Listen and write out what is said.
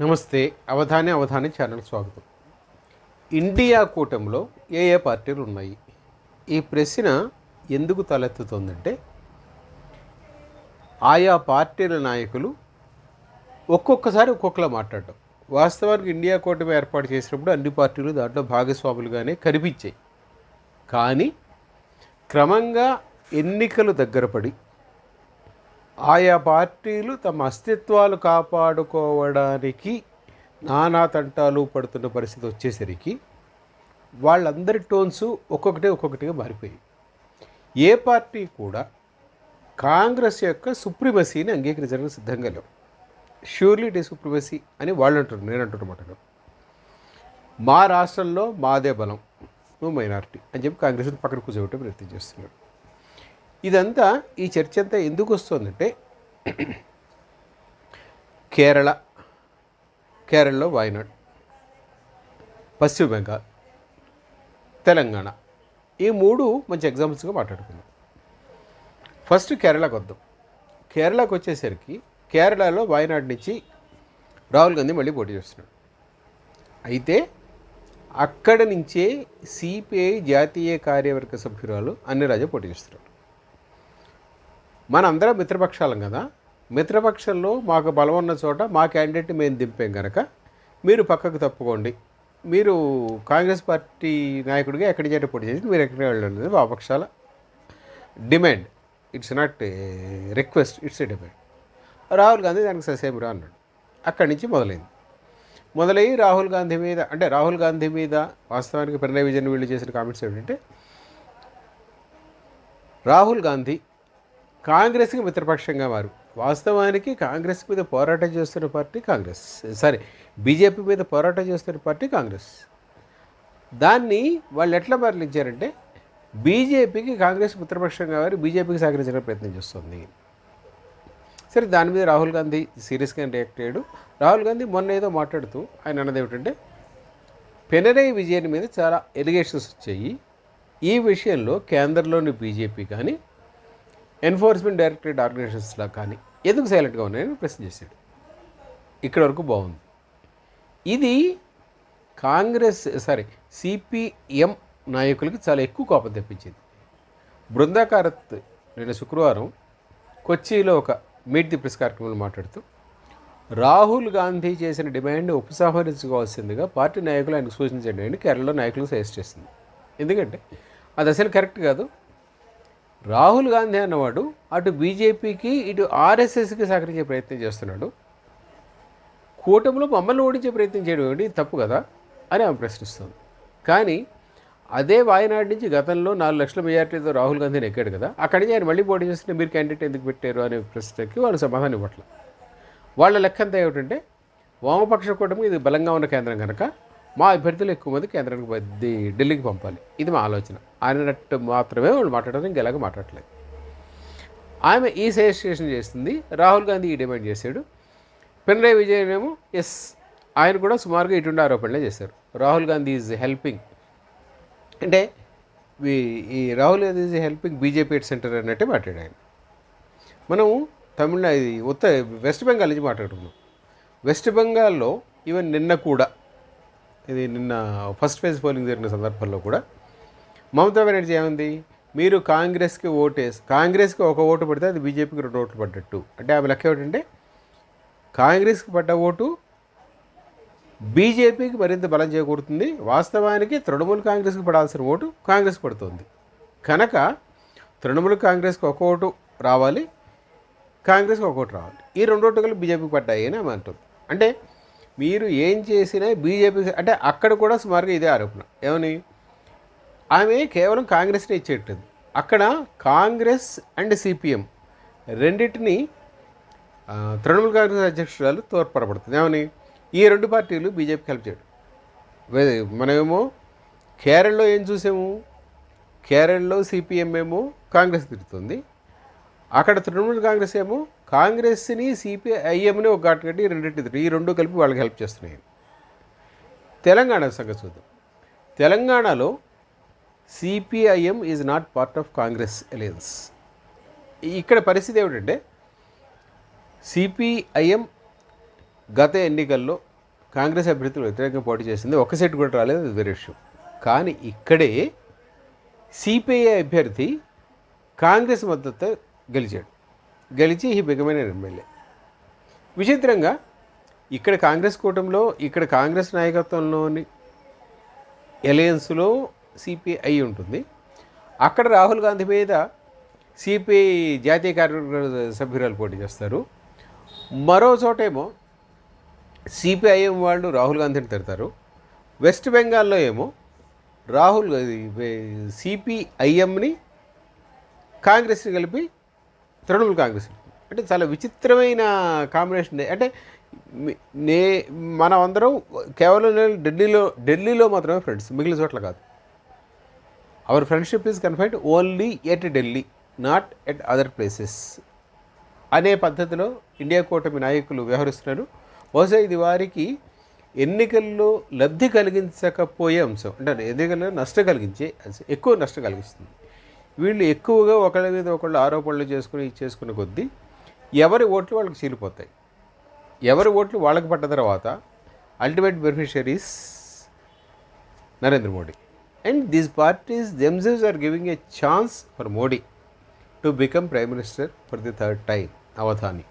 నమస్తే. అవధాని అవధాని ఛానల్ స్వాగతం. ఇండియా కూటమిలో ఏ ఏ పార్టీలు ఉన్నాయి? ఈ ప్రశ్న ఎందుకు తలెత్తుతుందంటే ఆయా పార్టీల నాయకులు ఒక్కొక్కసారి ఒక్కొక్కలా మాట్లాడటం. వాస్తవానికి ఇండియా కూటమి ఏర్పాటు చేసినప్పుడు అన్ని పార్టీలు దాంట్లో భాగస్వాములుగానే కనిపించాయి. కానీ క్రమంగా ఎన్నికలు దగ్గర పడి ఆయా పార్టీలు తమ అస్తిత్వాలు కాపాడుకోవడానికి నానా తంటాలు పడుతున్న పరిస్థితి వచ్చేసరికి వాళ్ళందరి టోన్స్ ఒక్కొక్కటి ఒక్కొక్కటిగా మారిపోయాయి. ఏ పార్టీ కూడా కాంగ్రెస్ యొక్క సుప్రిమసీని అంగీకరించడానికి సిద్ధంగా లేవు. ష్యూర్లీ ఇట్ ఈ సుప్రిమసీ అని వాళ్ళు అంటారు నేను అంటున్నమాట మా రాష్ట్రంలో మాదే బలం నువ్వు మైనార్టీ అని చెప్పి కాంగ్రెస్ని పక్కన కూర్చోబెట్టే ప్రయత్నం చేస్తున్నాడు. ఇదంతా ఈ చర్చ అంతా ఎందుకు వస్తుందంటే కేరళ కేరళలో వాయనాడ్ పశ్చిమ బెంగాల్ తెలంగాణ ఈ మూడు మంచి ఎగ్జాంపుల్స్గా మాట్లాడుకుందాం. ఫస్ట్ కేరళకు వద్దాం. కేరళకు వచ్చేసరికి కేరళలో వాయనాడ్ నుంచి రాహుల్ గాంధీ మళ్ళీ పోటీ చేస్తున్నాడు. అయితే అక్కడ నుంచే సిపిఐ జాతీయ కార్యవర్గ సభ్యురాలు అన్ని రాజా పోటీ చేస్తున్నారు మనందరం మిత్రపక్షాలం కదా? మిత్రపక్షంలో మాకు బలం ఉన్న చోట మా క్యాండిడేట్ని మేము దింపాం కనుక మీరు పక్కకు తప్పుకోండి. మీరు కాంగ్రెస్ పార్టీ నాయకుడిగా ఎక్కడి చేట పోటీ చేసి మీరు ఎక్కడికి వెళ్ళండి ఆ పక్షాల. Demand it's not request it's a demand Rahul Gandhi దానికి ససేమిరా అన్నాడు. అక్కడి నుంచి మొదలైంది. మొదలయ్యి రాహుల్ గాంధీ మీద అంటే రాహుల్ గాంధీ మీద వాస్తవానికి ప్రణయ విజయన్ వీళ్ళు చేసిన కామెంట్స్ ఏంటంటే రాహుల్ గాంధీ కాంగ్రెస్కి మిత్రపక్షంగా మారు. వాస్తవానికి కాంగ్రెస్ మీద పోరాటం చేస్తున్న పార్టీ కాంగ్రెస్. సారీ బీజేపీ మీద పోరాటం చేస్తున్న పార్టీ కాంగ్రెస్. దాన్ని వాళ్ళు ఎట్లా మరలించారంటే బీజేపీకి కాంగ్రెస్ మిత్రపక్షంగా వారి బీజేపీకి సహకరించడానికి ప్రయత్నం చేస్తుంది. సరే దాని మీద రాహుల్ గాంధీ సీరియస్గా రియాక్ట్ అయ్యాడు. రాహుల్ గాంధీ మొన్న ఏదో మాట్లాడుతూ ఆయన అన్నది ఏమిటంటే పెనరై విజయన్ మీద చాలా ఎలిగేషన్స్ వచ్చాయి. ఈ విషయంలో కేంద్రంలోని బీజేపీ కానీ ఎన్ఫోర్స్మెంట్ డైరెక్టరేట్ ఆర్గనైజేషన్స్లా కానీ ఎందుకు సైలెంట్గా ఉన్నాయని ప్రశ్న చేశాడు. ఇక్కడ వరకు బాగుంది. ఇది కాంగ్రెస్ సారీ సిపిఎం నాయకులకి చాలా ఎక్కువ కోపం తెప్పించింది. బృందాకారత్ నిన్న శుక్రవారం కొచ్చిలో ఒక మీట్ ది ప్రెస్ కార్యక్రమంలో మాట్లాడుతూ రాహుల్ గాంధీ చేసిన డిమాండ్ ఉపసంహరించుకోవాల్సిందిగా పార్టీ నాయకులు ఆయనకు సూచించండి అని కేరళలో నాయకులకు సజెస్ట్ చేసింది. ఎందుకంటే అది అసలు కరెక్ట్ కాదు. రాహుల్ గాంధీ అన్నవాడు అటు బీజేపీకి ఇటు ఆర్ఎస్ఎస్కి సహకరించే ప్రయత్నం చేస్తున్నాడు. కూటమిలో మమ్మల్ని ఓడించే ప్రయత్నం చేయడం ఏమిటి? తప్పు కదా? అని ఆమె ప్రశ్నిస్తుంది. కానీ అదే వాయనాడు నుంచి గతంలో నాలుగు లక్షల మెజార్టీతో రాహుల్ గాంధీని ఎక్కాడు కదా? అక్కడి నుంచి ఆయన మళ్ళీ పోటీ చేస్తుంటే మీరు క్యాండిడేట్ ఎందుకు పెట్టారు అనే ప్రశ్నకి వాళ్ళు సమాధానం ఇవ్వట్ల. వాళ్ళ లెక్క అంతా ఏమిటంటే వామపక్ష కూటమి ఇది బలంగా ఉన్న కేంద్రం కనుక మా అభ్యర్థులు ఎక్కువ మంది కేంద్రానికి బద్ది ఢిల్లీకి పంపాలి. ఇది మా ఆలోచన. అన్నట్టు మాత్రమే వాళ్ళు మాట్లాడడం ఇంకా ఎలాగో మాట్లాడలేదు. ఆమె ఈ సజెషన్ చేస్తుంది. రాహుల్ గాంధీ ఈ డిమాండ్ చేశాడు. పినరాయి విజయన్ ఏమో ఎస్ ఆయన కూడా సుమారుగా ఇటువంటి ఆరోపణలే చేశారు. రాహుల్ గాంధీ ఈజ్ హెల్పింగ్ అంటే ఈ Rahul Gandhi is helping BJP at centre అన్నట్టే మాట్లాడాడు ఆయన. మనం తమిళనాడు ఉత్తర వెస్ట్ బెంగాల్ నుంచి మాట్లాడుకున్నాం వెస్ట్ బెంగాల్లో ఈవెన్ నిన్న కూడా ఇది నిన్న ఫస్ట్ ఫేజ్ పోలింగ్ జరిగిన సందర్భంలో కూడా మమతా బెనర్జీ ఏముంది? మీరు కాంగ్రెస్కి ఓటేసి కాంగ్రెస్కి ఒక ఓటు పడితే అది బీజేపీకి రెండు ఓట్లు పడ్డట్టు. అంటే ఆమె లెక్క ఏమిటంటే కాంగ్రెస్కి పడ్డ ఓటు బీజేపీకి మరింత బలం చేకూరుతుంది. వాస్తవానికి తృణమూల్ కాంగ్రెస్కి పడాల్సిన ఓటు కాంగ్రెస్ పడుతుంది. కనుక తృణమూల్ కాంగ్రెస్కి ఒక ఓటు రావాలి కాంగ్రెస్కి ఒక ఓటు రావాలి. ఈ రెండు ఓటుకలు బీజేపీకి పడ్డాయి అని ఆమె అంటుంది. అంటే మీరు ఏం చేసినా బీజేపీ అంటే అక్కడ కూడా సుమారుగా ఇదే ఆరోపణ. ఏమని? ఆమె కేవలం కాంగ్రెస్ని ఇచ్చేటది అక్కడ కాంగ్రెస్ అండ్ సిపిఎం రెండింటిని తృణమూల్ కాంగ్రెస్ అధ్యక్షురాలు తోడ్పడబడుతుంది. ఏమని? ఈ రెండు పార్టీలు బీజేపీకి హెల్ప్ చేయడం. మనమేమో కేరళలో ఏం చూసాము? కేరళలో సిపిఎం ఏమో కాంగ్రెస్ తిరుగుతుంది అక్కడ తృణమూల్ కాంగ్రెస్ ఏమో కాంగ్రెస్ని సిపిఐఎంని ఒక ఘాటు కట్టి రెండింటిది ఈ రెండు కలిపి వాళ్ళకి హెల్ప్ చేస్తున్నాయి. తెలంగాణ సంగతి చూద్దాం. తెలంగాణలో CPIM is not part of Congress alliance ఇక్కడ పరిస్థితి ఏమిటంటే సిపిఐఎం గత ఎన్నికల్లో కాంగ్రెస్ అభ్యర్థులు వ్యతిరేకంగా పోటీ చేసింది. ఒక సీట్ కూడా రాలేదు అది వేరే విషయం. కానీ ఇక్కడే సిపిఐ అభ్యర్థి కాంగ్రెస్ మద్దతు గెలిచాడు. గెలిచి ఈ బిగమైన ఎమ్మెల్యే. విచిత్రంగా ఇక్కడ కాంగ్రెస్ కూటమిలో ఇక్కడ కాంగ్రెస్ నాయకత్వంలోని ఎలయన్స్లో సిపిఐ ఉంటుంది. అక్కడ రాహుల్ గాంధీ మీద సిపిఐ జాతీయ కార్యవర్గ సభ్యురాలు పోటీ చేస్తారు. మరో చోటేమో సిపిఐఎం వాళ్ళు రాహుల్ గాంధీని తిడతారు. వెస్ట్ బెంగాల్లో ఏమో రాహుల్ సిపిఐఎంని కాంగ్రెస్ని కలిపి తృణమూల్ కాంగ్రెస్. అంటే చాలా విచిత్రమైన కాంబినేషన్ అంటే నే మనం అందరం కేవలం ఢిల్లీలో ఢిల్లీలో మాత్రమే ఫ్రెండ్స్ మిగిలిన చోట్ల కాదు. Our friendship is confined only at Delhi not at other places అనే పద్ధతిలో ఇండియా కూటమి నాయకులు వ్యవహరిస్తున్నారు. బహుశా ఇది వారికి ఎన్నికల్లో లబ్ధి కలిగించకపోయే అంశం. అంటే ఎన్నికల్లో నష్టం కలిగించే అంశం. ఎక్కువ నష్టం కలిగిస్తుంది. వీళ్ళు ఎక్కువగా ఒకళ్ళ మీద ఒకళ్ళు ఆరోపణలు చేసుకుని చేసుకున్న కొద్దీ ఎవరి ఓట్లు వాళ్ళకి చీలిపోతాయి. ఎవరి ఓట్లు వాళ్ళకి పడ్డ తర్వాత ultimate beneficiaries Narendra Modi. And these parties themselves are giving a chance for Modi to become prime minister for the third time Avadhani.